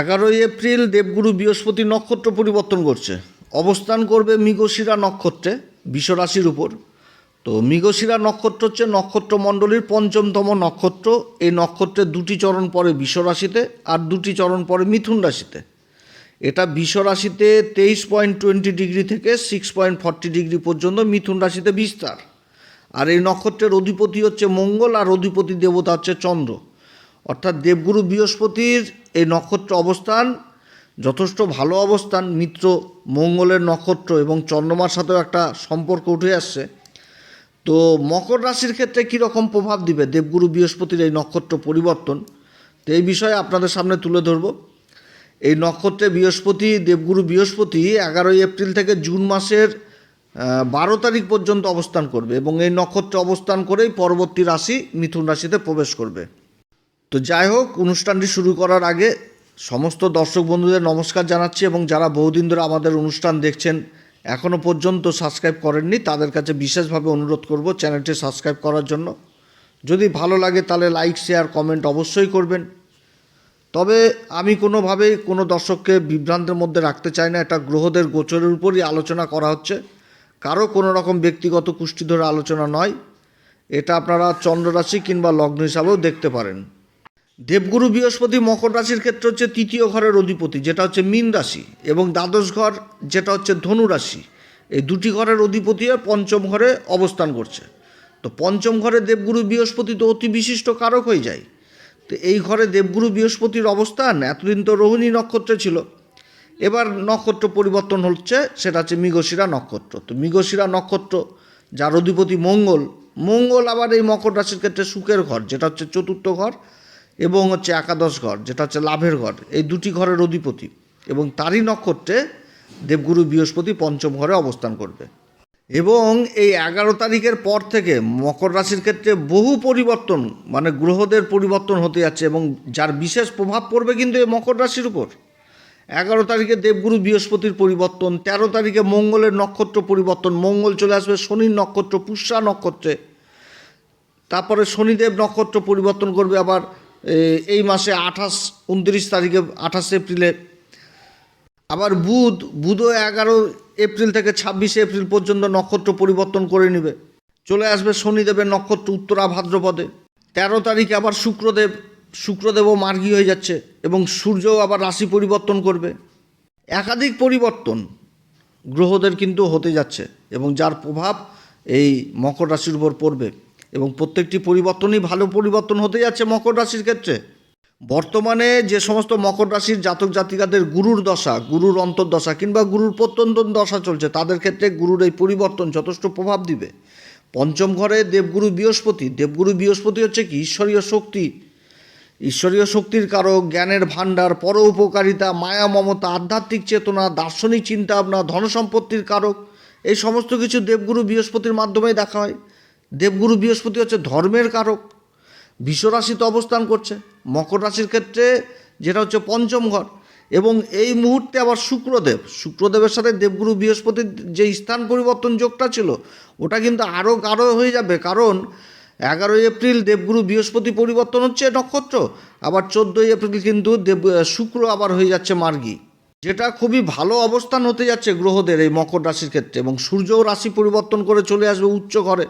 এগারোই এপ্রিল দেবগুরু বৃহস্পতি নক্ষত্র পরিবর্তন করছে। অবস্থান করবে মৃগশিরা নক্ষত্রে, বিশ্বরাশির উপর। তো মৃগশিরা নক্ষত্র হচ্ছে নক্ষত্রমণ্ডলীর পঞ্চমতম নক্ষত্র। এই নক্ষত্রের দুটি চরণ পরে বিশ্বরাশিতে আর দুটি চরণ পরে মিথুন রাশিতে। এটা বিশ্বরাশিতে তেইশ পয়েন্ট টোয়েন্টি ডিগ্রি থেকে সিক্স পয়েন্ট ফর্টি ডিগ্রি পর্যন্ত মিথুন রাশিতে বিস্তার। আর এই নক্ষত্রের অধিপতি হচ্ছে মঙ্গল আর অধিপতি দেবতা হচ্ছে চন্দ্র। অর্থাৎ দেবগুরু বৃহস্পতির এই নক্ষত্র অবস্থান, যথেষ্ট ভালো অবস্থান, মিত্র মঙ্গলের নক্ষত্র এবং চন্দ্রমার সাথেও একটা সম্পর্ক উঠে আসছে। তো মকর রাশির ক্ষেত্রে কীরকম প্রভাব দিবে দেবগুরু বৃহস্পতির এই নক্ষত্র পরিবর্তন? তো এই বিষয়ে আপনাদের সামনে তুলে ধরব। এই নক্ষত্রে বৃহস্পতি, দেবগুরু বৃহস্পতি এগারোই এপ্রিল থেকে জুন মাসের বারো তারিখ পর্যন্ত অবস্থান করবে এবং এই নক্ষত্রে অবস্থান করেই পরবর্তী রাশি মিথুন রাশিতে প্রবেশ করবে। তো যাই হোক, অনুষ্ঠানটি শুরু করার আগে সমস্ত দর্শক বন্ধুদের নমস্কার জানাচ্ছি এবং যারা বহুদিন ধরে আমাদের অনুষ্ঠান দেখছেন এখনও পর্যন্ত সাবস্ক্রাইব করেননি, তাদের কাছে বিশেষভাবে অনুরোধ করব চ্যানেলটি সাবস্ক্রাইব করার জন্য। যদি ভালো লাগে তাহলে লাইক, শেয়ার, কমেন্ট অবশ্যই করবেন। তবে আমি কোনোভাবেই কোনো দর্শককে বিভ্রান্তের মধ্যে রাখতে চাই না, এটা গ্রহদের গোচরের উপরই আলোচনা করা হচ্ছে। কারও কোনো রকম ব্যক্তিগত কুষ্টি ধরে আলোচনা নয়, এটা আপনারা চন্দ্ররাশি কিংবা লগ্ন হিসাবেও দেখতে পারেন। দেবগুরু বৃহস্পতি মকর রাশির ক্ষেত্রে হচ্ছে তৃতীয় ঘরের অধিপতি, যেটা হচ্ছে মীন রাশি, এবং দ্বাদশ ঘর, যেটা হচ্ছে ধনু রাশি। এই দুটি ঘরের অধিপতি পঞ্চম ঘরে অবস্থান করছে। তো পঞ্চম ঘরে দেবগুরু বৃহস্পতি তো অতি বিশিষ্ট কারক হয়ে যায়। তো এই ঘরে দেবগুরু বৃহস্পতির অবস্থান, এতদিন তো রোহিণী নক্ষত্রে ছিল। এবার নক্ষত্র পরিবর্তন হচ্ছে, সেটা হচ্ছে মৃগশিরা নক্ষত্র। তো মৃগশিরা নক্ষত্র, যার অধিপতি মঙ্গল। মঙ্গল আবার এই মকর রাশির ক্ষেত্রে সুখের ঘর, যেটা হচ্ছে চতুর্থ ঘর। এবং হচ্ছে একাদশ ঘর, যেটা হচ্ছে লাভের ঘর, এই দুটি ঘরের অধিপতি এবং তারই নক্ষত্রে দেবগুরু বৃহস্পতি পঞ্চম ঘরে অবস্থান করবে। এবং এই এগারো তারিখের পর থেকে মকর রাশির ক্ষেত্রে বহু পরিবর্তন মানে গ্রহদের পরিবর্তন হতে যাচ্ছে এবং যার বিশেষ প্রভাব পড়বে কিন্তু এই মকর রাশির উপর। এগারো তারিখে দেবগুরু বৃহস্পতির পরিবর্তন, তেরো তারিখে মঙ্গলের নক্ষত্র পরিবর্তন, মঙ্গল চলে আসবে, শনির নক্ষত্র, পুষ্যা নক্ষত্রে। তারপরে শনিদেব নক্ষত্র পরিবর্তন করবে আবার এই মাসে আঠাশ, উনত্রিশ তারিখে, আঠাশ এপ্রিলে। আবার বুধ, বুধও এগারো এপ্রিল থেকে ছাব্বিশে এপ্রিল পর্যন্ত নক্ষত্র পরিবর্তন করে নেবে। চলে আসবে শনিদেবের নক্ষত্র উত্তরা ভাদ্রপদে। তেরো তারিখে আবার শুক্রদেব, শুক্রদেবও মার্গী হয়ে যাচ্ছে এবং সূর্যও আবার রাশি পরিবর্তন করবে। একাধিক পরিবর্তন গ্রহদের কিন্তু হতে যাচ্ছে এবং যার প্রভাব এই মকর রাশির উপর পড়বে। এবং প্রত্যেকটি পরিবর্তনই ভালো পরিবর্তন হতে যাচ্ছে মকর রাশির ক্ষেত্রে। বর্তমানে যে সমস্ত মকর রাশির জাতক জাতিকাদের গুরুর দশা, গুরুর অন্তর্দশা কিংবা গুরুর প্রত্যন্তন দশা চলছে, তাদের ক্ষেত্রে গুরুর এই পরিবর্তন যথেষ্ট প্রভাব দিবে। পঞ্চম ঘরে দেবগুরু বৃহস্পতি। দেবগুরু বৃহস্পতি হচ্ছে কি? ঈশ্বরীয় শক্তি। ঈশ্বরীয় শক্তির কারক, জ্ঞানের ভাণ্ডার, পর উপকারিতা, মায়া, মমতা, আধ্যাত্মিক চেতনা, দার্শনিক চিন্তা ভাবনা ধনসম্পত্তির কারক। এই সমস্ত কিছু দেবগুরু বৃহস্পতির মাধ্যমেই দেখা হয়। দেবগুরু বৃহস্পতি হচ্ছে ধর্মের কারক। বিশ্বরাশিতে অবস্থান করছে। মকর রাশির ক্ষেত্রে যেটা হচ্ছে পঞ্চম ঘর। এবং এই মুহূর্তে আবার শুক্রদেব। শুক্রদেবের সাথে দেবগুরু বৃহস্পতির যে স্থান পরিবর্তন যোগটা ছিল, ওটা কিন্তু আরও গাঢ় হয়ে যাবে। কারণ এগারোই এপ্রিল দেবগুরু বৃহস্পতি পরিবর্তন হচ্ছে নক্ষত্র। আবার চোদ্দোই এপ্রিল কিন্তু দেব শুক্র আবার হয়ে যাচ্ছে মার্গী। যেটা খুবই ভালো অবস্থান হতে যাচ্ছে গ্রহদের এই মকর রাশির ক্ষেত্রে। এবং সূর্যও রাশি পরিবর্তন করে চলে আসবে উচ্চ ঘরে।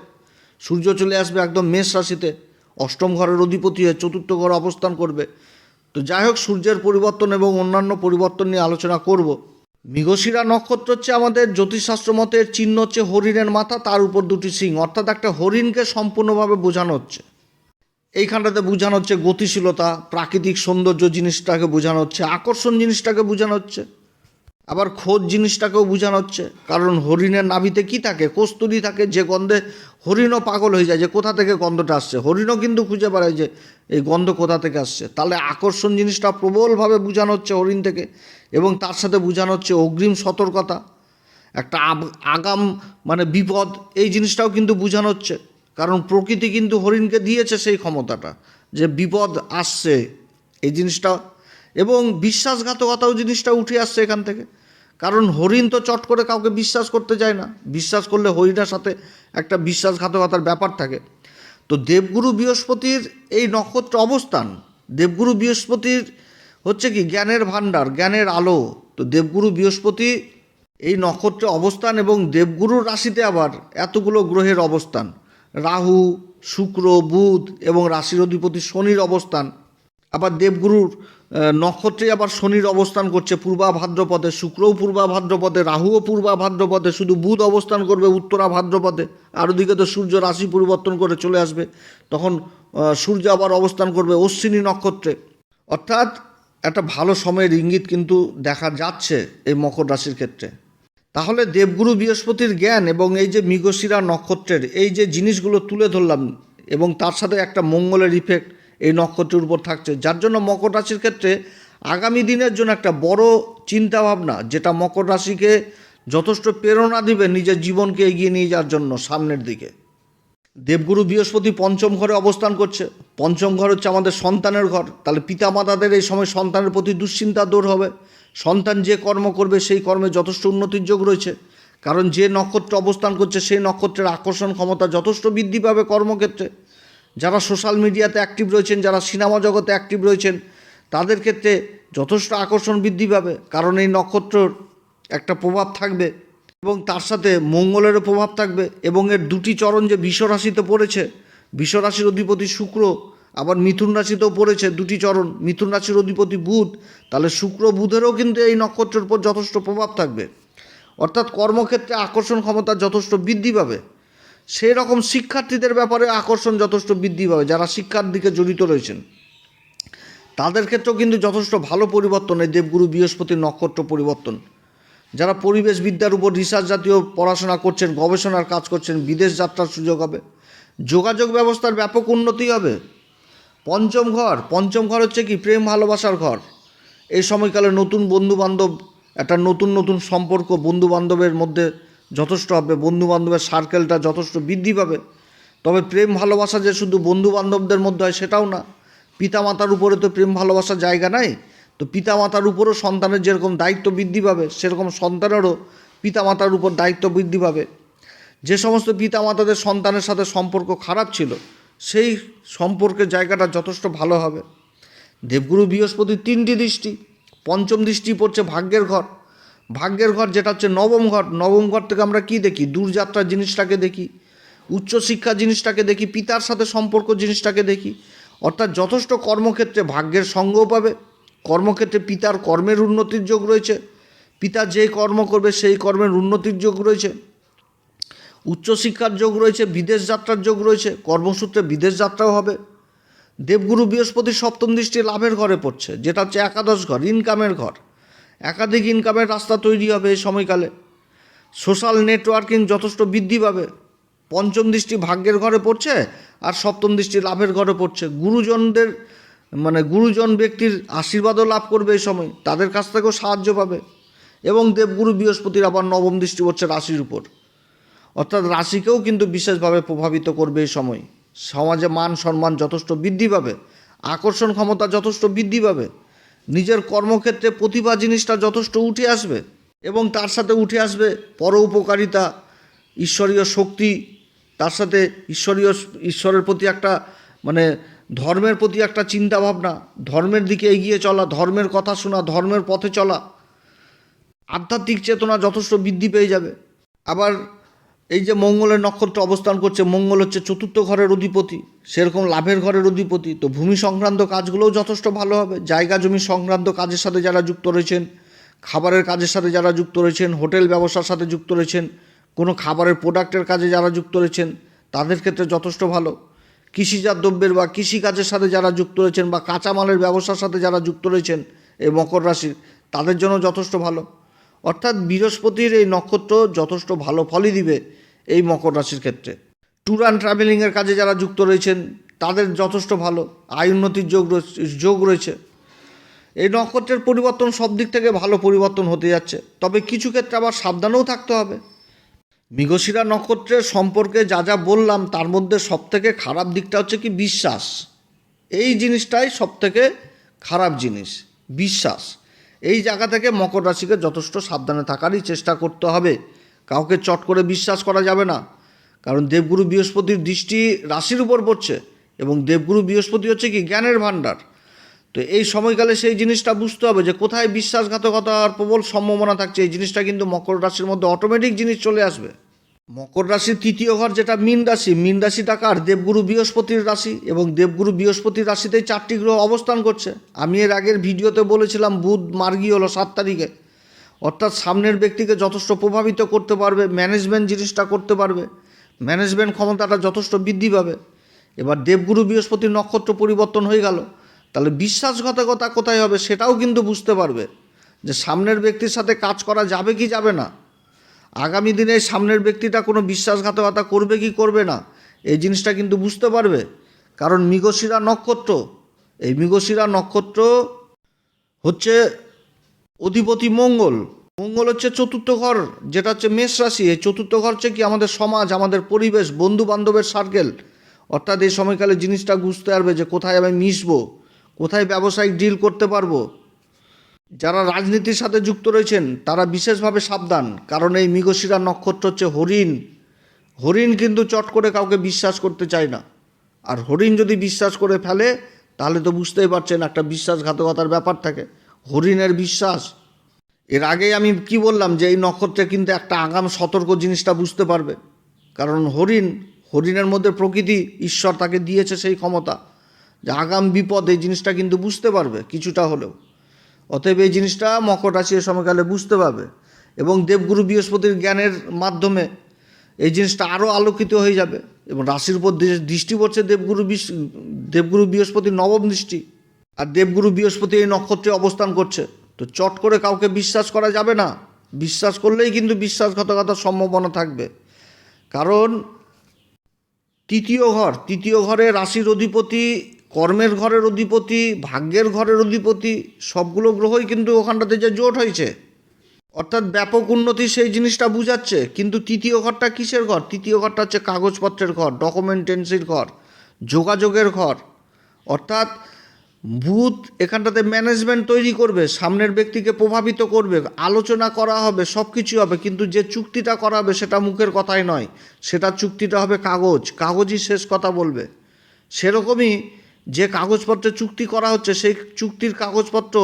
সূর্য চলে আসবে একদম মেষ রাশিতে। অষ্টম ঘরের অধিপতি হয়ে চতুর্থ ঘরে অবস্থান করবে। তো যাই হোক, সূর্যের পরিবর্তন এবং অন্যান্য পরিবর্তন নিয়ে আলোচনা করব। মৃগশিরা নক্ষত্র হচ্ছে আমাদের জ্যোতিষশাস্ত্র মতের চিহ্ন হচ্ছে হরিণের মাথা, তার উপর দুটি সিং। অর্থাৎ একটা হরিণকে সম্পূর্ণভাবে বোঝানো হচ্ছে। এইখানটাতে বোঝানো হচ্ছে গতিশীলতা, প্রাকৃতিক সৌন্দর্য জিনিসটাকে বোঝানো হচ্ছে, আকর্ষণ জিনিসটাকে বোঝানো হচ্ছে। আবার খোঁজ জিনিসটাকেও বোঝানো হচ্ছে। কারণ হরিণের নাভিতে কি থাকে? কস্তুরি থাকে, যে গন্ধে হরিণও পাগল হয়ে যায়, যে কোথা থেকে গন্ধটা আসছে? হরিণও কিন্তু খুঁজে বেড়ায় যে এই গন্ধ কোথা থেকে আসছে। তাহলে আকর্ষণ জিনিসটা প্রবলভাবে বোঝানো হচ্ছে হরিণ থেকে, এবং তার সাথে বোঝানো হচ্ছে অগ্রিম সতর্কতা, একটা আগাম মানে বিপদ, এই জিনিসটাও কিন্তু বোঝানো হচ্ছে। কারণ প্রকৃতি কিন্তু হরিণকে দিয়েছে সেই ক্ষমতাটা, যে বিপদ আসছে, এই জিনিসটা এবং বিশ্বাসঘাতকতাও জিনিসটা উঠে আসছে এখান থেকে। কারণ হরিণ তো চট করে কাউকে বিশ্বাস করতে যায় না। বিশ্বাস করলে হরিণের সাথে একটা বিশ্বাসঘাতকতার ব্যাপার থাকে। তো দেবগুরু বৃহস্পতির এই নক্ষত্র অবস্থান, দেবগুরু বৃহস্পতির হচ্ছে কি, জ্ঞানের ভাণ্ডার, জ্ঞানের আলো। তো দেবগুরু বৃহস্পতি এই নক্ষত্রে অবস্থান এবং দেবগুরুর রাশিতে আবার এতগুলো গ্রহের অবস্থান। রাহু, শুক্র, বুধ এবং রাশির অধিপতি শনির অবস্থান। আবার দেবগুরুর নক্ষত্রে আবার শনির অবস্থান করছে পূর্বা ভাদ্রপদে শুক্রও পূর্বা ভাদ্রপদে রাহুও পূর্বা ভাদ্রপদে, শুধু বুধ অবস্থান করবে উত্তরা ভাদ্রপদে, আর ওদিকে তো সূর্য রাশি পরিবর্তন করে চলে আসবে, তখন সূর্য আবার অবস্থান করবে অশ্বিনী নক্ষত্রে। অর্থাৎ একটা ভালো সময়ের ইঙ্গিত কিন্তু দেখা যাচ্ছে এই মকর রাশির ক্ষেত্রে। তাহলে দেবগুরু বৃহস্পতির জ্ঞান এবং এই যে মৃগশিরা নক্ষত্রের, এই যে জিনিসগুলো তুলে ধরলাম এবং তার সাথে একটা মঙ্গলের ইফেক্ট এই নক্ষত্রের উপর থাকছে। যার জন্য মকর রাশির ক্ষেত্রে আগামী দিনের জন্য একটা বড় চিন্তাভাবনা, যেটা মকর রাশিকে যথেষ্ট প্রেরণা দিবে নিজের জীবনকে এগিয়ে নিয়ে যাওয়ার জন্য সামনের দিকে। দেবগুরু বৃহস্পতি পঞ্চম ঘরে অবস্থান করছে। পঞ্চম ঘর হচ্ছে আমাদের সন্তানের ঘর। তাহলে পিতামাতাদের এই সময় সন্তানের প্রতি দুশ্চিন্তা দূর হবে। সন্তান যে কর্ম করবে, সেই কর্মে যথেষ্ট উন্নতির যোগ রয়েছে। কারণ যে নক্ষত্র অবস্থান করছে, সেই নক্ষত্রের আকর্ষণ ক্ষমতা যথেষ্ট বৃদ্ধি পাবে কর্মক্ষেত্রে। যারা সোশ্যাল মিডিয়াতে অ্যাক্টিভ রয়েছেন, যারা সিনেমা জগতে অ্যাক্টিভ রয়েছেন, তাদের ক্ষেত্রে যথেষ্ট আকর্ষণ বৃদ্ধি পাবে। কারণ এই নক্ষত্রর একটা প্রভাব থাকবে এবং তার সাথে মঙ্গলেরও প্রভাব থাকবে এবং এর দুটি চরণ যে বিশ্বরাশিতে পড়েছে বিশ্বরাশির অধিপতি শুক্র, আবার মিথুন রাশিতেও পড়েছে দুটি চরণ, মিথুন রাশির অধিপতি বুধ, তাহলে শুক্র বুধেরও কিন্তু এই নক্ষত্রের উপর যথেষ্ট প্রভাব থাকবে। অর্থাৎ কর্মক্ষেত্রে আকর্ষণ ক্ষমতা যথেষ্ট বৃদ্ধি পাবে। সেই রকম শিক্ষার্থীদের ব্যাপারে আকর্ষণ যথেষ্ট বৃদ্ধি পাবে, যারা শিক্ষার দিকে জড়িত রয়েছেন। তাদের ক্ষেত্রেও কিন্তু যথেষ্ট ভালো পরিবর্তন এই দেবগুরু বৃহস্পতির নক্ষত্র পরিবর্তন। যারা পরিবেশ বিদ্যার উপর রিসার্চ জাতীয় পড়াশোনা করছেন, গবেষণার কাজ করছেন, বিদেশ যাত্রার সুযোগ হবে, যোগাযোগ ব্যবস্থার ব্যাপক উন্নতি হবে। পঞ্চম ঘর পঞ্চম ঘর হচ্ছে কি? প্রেম ভালোবাসার ঘর। এই সময়কালে নতুন বন্ধু বান্ধব একটা নতুন নতুন সম্পর্ক বন্ধু বান্ধবের মধ্যে যথেষ্ট হবে বন্ধু বান্ধবের সার্কেলটা যথেষ্ট বৃদ্ধি পাবে। তবে প্রেম ভালোবাসা যে শুধু বন্ধু বান্ধবদের মধ্যে হয় সেটাও না। পিতামাতার উপরে তো প্রেম ভালোবাসার জায়গা নাই। তো পিতামাতার উপরও সন্তানের যেরকম দায়িত্ব বৃদ্ধি পাবে, সেরকম সন্তানেরও পিতামাতার উপর দায়িত্ব বৃদ্ধি পাবে। যে সমস্ত পিতামাতাদের সন্তানের সাথে সম্পর্ক খারাপ ছিল, সেই সম্পর্কের জায়গাটা যথেষ্ট ভালো হবে। দেবগুরু বৃহস্পতির তিনটি দৃষ্টি, পঞ্চম দৃষ্টি পড়ছে ভাগ্যের ঘর। ভাগ্যের ঘর যেটা হচ্ছে নবম ঘর। নবম ঘর থেকে আমরা কি দেখি? দূরযাত্রা জিনিসটাকে দেখি উচ্চশিক্ষা জিনিসটাকে দেখি, পিতার সাথে সম্পর্ক জিনিসটাকে দেখি। অর্থাৎ যথেষ্ট কর্মক্ষেত্রে ভাগ্যের সঙ্গও পাবে। কর্মক্ষেত্রে পিতার কর্মের উন্নতির যোগ রয়েছে। পিতা যে কর্ম করবে সেই কর্মের উন্নতির যোগ রয়েছে। উচ্চশিক্ষার যোগ রয়েছে, বিদেশ যাত্রার যোগ রয়েছে, কর্মসূত্রে বিদেশ যাত্রাও হবে। দেবগুরু বৃহস্পতি সপ্তম দৃষ্টি লাভের ঘরে পড়ছে, যেটা হচ্ছে একাদশ ঘর ইনকামের ঘর। একাধিক ইনকামের রাস্তা তৈরি হবে এই সময়কালে। সোশ্যাল নেটওয়ার্কিং যথেষ্ট বৃদ্ধি পাবে। পঞ্চম দৃষ্টি ভাগ্যের ঘরে পড়ছে আর সপ্তম দৃষ্টি লাভের ঘরে পড়ছে। গুরুজনদের মানে গুরুজন ব্যক্তির আশীর্বাদও লাভ করবে এই সময়। তাদের কাছ থেকেও সাহায্য পাবে। এবং দেবগুরু বৃহস্পতির আবার নবম দৃষ্টি পড়ছে রাশির উপর। অর্থাৎ রাশিকেও কিন্তু বিশেষভাবে প্রভাবিত করবে এই সময়। সমাজে মান সম্মান যথেষ্ট বৃদ্ধি পাবে। আকর্ষণ ক্ষমতা যথেষ্ট বৃদ্ধি পাবে। নিজের কর্মক্ষেত্রে প্রতিভা জিনিসটা যথেষ্ট উঠে আসবে এবং তার সাথে উঠে আসবে পর উপকারিতা, ঈশ্বরীয় শক্তি, তার সাথে ঈশ্বরীয়, ঈশ্বরের প্রতি একটা মানে ধর্মের প্রতি একটা চিন্তা ভাবনা ধর্মের দিকে এগিয়ে চলা, ধর্মের কথা শোনা, ধর্মের পথে চলা। আধ্যাত্মিক চেতনা যথেষ্ট বৃদ্ধি পেয়ে যাবে। আবার এই যে মঙ্গলের নক্ষত্র অবস্থান করছে, মঙ্গল হচ্ছে চতুর্থ ঘরের অধিপতি, সেরকম লাভের ঘরের অধিপতি। তো ভূমি সংক্রান্ত কাজগুলোও যথেষ্ট ভালো হবে। জায়গা জমি সংক্রান্ত কাজের সাথে যারা যুক্ত রয়েছেন, খাবারের কাজের সাথে যারা যুক্ত রয়েছেন, হোটেল ব্যবসার সাথে যুক্ত রয়েছেন, কোনো খাবারের প্রোডাক্টের কাজে যারা যুক্ত রয়েছেন, তাদের ক্ষেত্রে যথেষ্ট ভালো। কৃষিজাত দ্রব্যের বা কৃষিকাজের সাথে যারা যুক্ত রয়েছেন বা কাঁচামালের ব্যবসার সাথে যারা যুক্ত রয়েছেন, এই মকর রাশির, তাদের জন্য যথেষ্ট ভালো। অর্থাৎ বৃহস্পতির এই নক্ষত্র যথেষ্ট ভালো ফলই দিবে। এই মকর রাশির ক্ষেত্রে। ট্যুর অ্যান্ড ট্রাভেলিংয়ের কাজে যারা যুক্ত রয়েছেন, তাদের যথেষ্ট ভালো। আয় উন্নতির যোগ যোগ রয়েছে। এই নক্ষত্রের পরিবর্তন সব দিক থেকে ভালো পরিবর্তন হতে যাচ্ছে। তবে কিছু ক্ষেত্রে আবার সাবধানেও থাকতে হবে। মৃগশিরা নক্ষত্রের সম্পর্কে যা যা বললাম, তার মধ্যে সবথেকে খারাপ দিকটা হচ্ছে কি? বিশ্বাস। এই জিনিসটাই সবথেকে খারাপ জিনিস। বিশ্বাস। এই জায়গা থেকে মকর রাশিকে যথেষ্ট সাবধানে থাকারই চেষ্টা করতে হবে। কাউকে চট করে বিশ্বাস করা যাবে না। কারণ দেবগুরু বৃহস্পতির দৃষ্টি রাশির উপর পড়ছে এবং দেবগুরু বৃহস্পতি হচ্ছে কি জ্ঞানের ভাণ্ডার। তো এই সময়কালে সেই জিনিসটা বুঝতে হবে যে কোথায় বিশ্বাসঘাতকতার প্রবল সম্ভাবনা থাকছে, এই জিনিসটা কিন্তু মকর রাশির মধ্যে অটোমেটিক জিনিস চলে আসবে। মকর রাশির তৃতীয় ঘর যেটা মীন রাশি, মীন রাশিটা কার? দেবগুরু বৃহস্পতির রাশি এবং দেবগুরু বৃহস্পতির রাশিতেই চারটি গ্রহ অবস্থান করছে। আমি এর আগের ভিডিওতে বলেছিলাম, বুধ মার্গী হলো সাত তারিখে। অর্থাৎ সামনের ব্যক্তিকে যথেষ্ট প্রভাবিত করতে পারবে ম্যানেজমেন্ট জিনিসটা করতে পারবে ম্যানেজমেন্ট ক্ষমতাটা যথেষ্ট বৃদ্ধি পাবে। এবার দেবগুরু বৃহস্পতির নক্ষত্র পরিবর্তন হয়ে গেল, তাহলে বিশ্বাসঘাতকতা কোথায় হবে সেটাও কিন্তু বুঝতে পারবে যে সামনের ব্যক্তির সাথে কাজ করা যাবে কি যাবে না। আগামী দিনে সামনের ব্যক্তিটা কোনো বিশ্বাসঘাতকতা করবে কি করবে না, এই জিনিসটা কিন্তু বুঝতে পারবে। কারণ মৃগশিরা নক্ষত্র, এই মৃগশিরা নক্ষত্র হচ্ছে অধিপতি মঙ্গল। মঙ্গল হচ্ছে চতুর্থ ঘর, যেটা হচ্ছে মেষ রাশি। এই চতুর্থ ঘর হচ্ছে কি আমাদের সমাজ, আমাদের পরিবেশ বন্ধু বান্ধবের সার্কেল অর্থাৎ এই সময়কালে জিনিসটা বুঝতে পারবে যে কোথায় আমি মিশবো, কোথায় ব্যবসায়িক ডিল করতে পারব। যারা রাজনীতির সাথে যুক্ত রয়েছেন, তারা বিশেষভাবে সাবধান, কারণ এই মৃগশিরা নক্ষত্র হচ্ছে হরিণ। হরিণ কিন্তু চট করে কাউকে বিশ্বাস করতে চায় না। আর হরিণ যদি বিশ্বাস করে ফেলে, তাহলে তো বুঝতেই পারছেন একটা বিশ্বাসঘাতকতার ব্যাপার থাকে। হরিণের বিশ্বাস। এর আগেই আমি কি বললাম যে এই নক্ষত্রে কিন্তু একটা আগাম সতর্ক জিনিসটা বুঝতে পারবে। কারণ হরিণ, হরিণের মধ্যে প্রকৃতি ঈশ্বর তাকে দিয়েছে সেই ক্ষমতা। যে আগাম বিপদ এই জিনিসটা কিন্তু বুঝতে পারবে কিছুটা হলেও। অতএব এই জিনিসটা মকর রাশি সময়কালে বুঝতে পারবে। এবং দেবগুরু বৃহস্পতির জ্ঞানের মাধ্যমে এই জিনিসটা আরও আলোকিত হয়ে যাবে। এবং রাশির উপর দৃষ্টি পড়ছে দেবগুরু দেবগুরু বৃহস্পতির নবম দৃষ্টি। আর দেবগুরু বৃহস্পতি এই নক্ষত্রে অবস্থান করছে। তো চট করে কাউকে বিশ্বাস করা যাবে না। বিশ্বাস করলেই কিন্তু বিশ্বাসঘাতকতার সম্ভাবনা থাকবে। কারণ তৃতীয় ঘর, তৃতীয় ঘরে রাশির অধিপতি, কর্মের ঘরের অধিপতি, ভাগ্যের ঘরের অধিপতি, সবগুলো গ্রহই কিন্তু ওখানটাতে যে জোট হয়েছে। অর্থাৎ ব্যাপক উন্নতি সেই জিনিসটা বুঝাচ্ছে। কিন্তু তৃতীয় ঘরটা কিসের ঘর? তৃতীয় ঘরটা হচ্ছে কাগজপত্রের ঘর ডকুমেন্টেন্সির ঘর, যোগাযোগের ঘর। অর্থাৎ বুধ এখানটাতে ম্যানেজমেন্ট তৈরি করবে, সামনের ব্যক্তিকে প্রভাবিত করবে, আলোচনা করা হবে সব কিছু হবে, কিন্তু যে চুক্তিটা করা হবে সেটা মুখের কথাই নয়। সেটা চুক্তিটা হবে কাগজ, কাগজই শেষ কথা বলবে। সেরকমই যে কাগজপত্রে চুক্তি করা হচ্ছে, সেই চুক্তির কাগজপত্র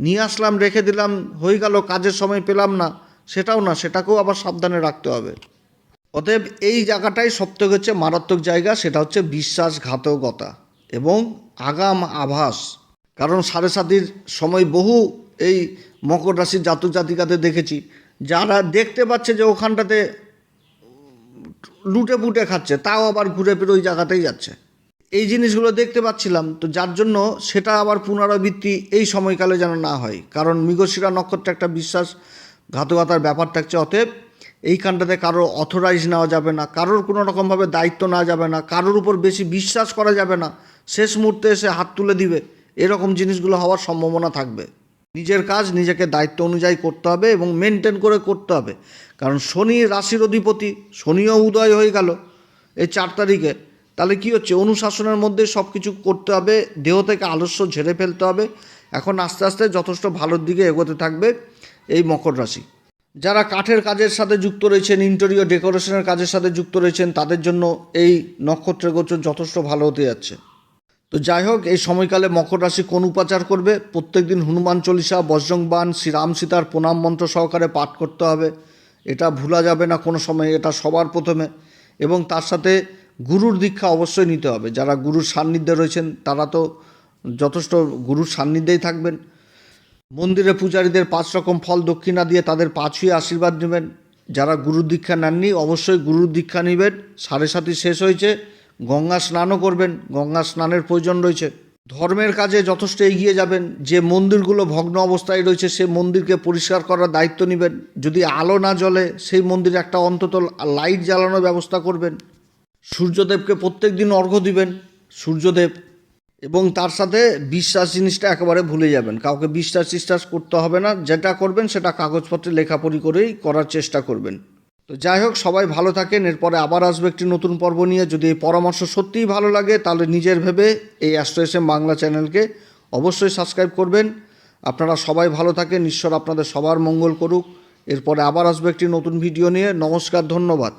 নিয়ে আসলাম, রেখে দিলাম, হয়ে গেল, কাজের সময় পেলাম না, সেটাও না, সেটাকেও আবার সাবধানে রাখতে হবে। অতএব এই জায়গাটাই সবথেকে হচ্ছে মারাত্মক জায়গা, সেটা হচ্ছে বিশ্বাসঘাতকতা। এবং আগাম আভাস, কারণ সাড়ে সাতির সময় বহু এই মকর রাশির জাতক জাতিকাদের দেখেছি, যারা দেখতে পাচ্ছে যে ওখানটাতে লুটে পুটে খাচ্ছে, তাও আবার ঘুরে ফিরে ওই জায়গাতেই যাচ্ছে। এই জিনিসগুলো দেখতে পাচ্ছিলাম, তো যার জন্য সেটা আবার পুনরাবৃত্তি এই সময়কালে যেন না হয়, কারণ মৃগশিরা নক্ষত্রে একটা বিশ্বাস ঘাতকতার ব্যাপার থাকছে, অতএব এইখানটাতে কারোর অথরাইজ নেওয়া যাবে না, কারোর কোনো রকমভাবে দায়িত্ব নেওয়া যাবে না, কারোর উপর বেশি বিশ্বাস করা যাবে না শেষ মুহূর্তে এসে হাত তুলে দিবে। এরকম জিনিসগুলো হওয়ার সম্ভাবনা থাকবে। নিজের কাজ নিজেকে দায়িত্ব অনুযায়ী করতে হবে এবং মেনটেন করে করতে হবে। কারণ শনি রাশির অধিপতি, শনিও উদয় হয়ে গেল এই চার তারিখে। তাহলে কি হচ্ছে? অনুশাসনের মধ্যে সব কিছু করতে হবে, দেহ থেকে আলস্য ঝেড়ে ফেলতে হবে। এখন আস্তে আস্তে যথেষ্ট ভালোর দিকে এগোতে থাকবে এই মকর রাশি। যারা কাঠের কাজের সাথে যুক্ত রয়েছেন ইন্টেরিয়র ডেকোরেশনের কাজের সাথে যুক্ত রয়েছেন, তাদের জন্য এই নক্ষত্রের গোচর যথেষ্ট ভালো হতে যাচ্ছে। তো যাই হোক, এই সময়কালে মকর রাশি কোন উপাচার করবে? প্রত্যেকদিন হনুমান চল্লিশা বজ্রংবান শ্রীরাম সীতার প্রণাম মন্ত্র সহকারে পাঠ করতে হবে। এটা ভুলা যাবে না কোনো সময়, এটা সবার প্রথমে। এবং তার সাথে গুরুর দীক্ষা অবশ্যই নিতে হবে। যারা গুরুর সান্নিধ্যে রয়েছেন, তারা তো যথেষ্ট গুরুর সান্নিধ্যেই থাকবেন। মন্দিরে পূজারীদের পাঁচ রকম ফল দক্ষিণা দিয়ে তাদের পা ছুঁয়ে আশীর্বাদ নেবেন। যারা গুরুর দীক্ষা নেননি, অবশ্যই গুরুর দীক্ষা নেবেন। সাড়ে সাথী শেষ হয়েছে। গঙ্গা স্নানও করবেন, গঙ্গা স্নানের প্রয়োজন রয়েছে। ধর্মের কাজে যথেষ্ট এগিয়ে যাবেন, যে মন্দিরগুলো ভগ্ন অবস্থায় রয়েছে, সে মন্দিরকে পরিষ্কার করার দায়িত্ব নেবেন। যদি আলো না জ্বলে, সেই মন্দিরে একটা অন্তত লাইট জ্বালানোর ব্যবস্থা করবেন। সূর্যদেবকে প্রত্যেক দিন অর্ঘ্য দিবেন, সূর্যদেব। এবং তার সাথে বিশ্বাস জিনিসটা একেবারে ভুলে যাবেন। কাউকে বিশ্বাস টিশ্বাস করতে হবে না, যেটা করবেন সেটা কাগজপত্রে লেখাপড়ি করেই করার চেষ্টা করবেন। তো যাই হোক, সবাই ভালো থাকেন, এরপরে আবার আসবে একটি নতুন পর্ব নিয়ে। যদি এই পরামর্শ সত্যিই ভালো লাগে, তাহলে নিজের ভেবে এই অ্যাস্ট্রো এস এম বাংলা চ্যানেলকে অবশ্যই সাবস্ক্রাইব করবেন। আপনারা সবাই ভালো থাকেন, ঈশ্বর আপনাদের সবার মঙ্গল করুক। এরপরে আবার আসবে একটি নতুন ভিডিও নিয়ে। নমস্কার, ধন্যবাদ।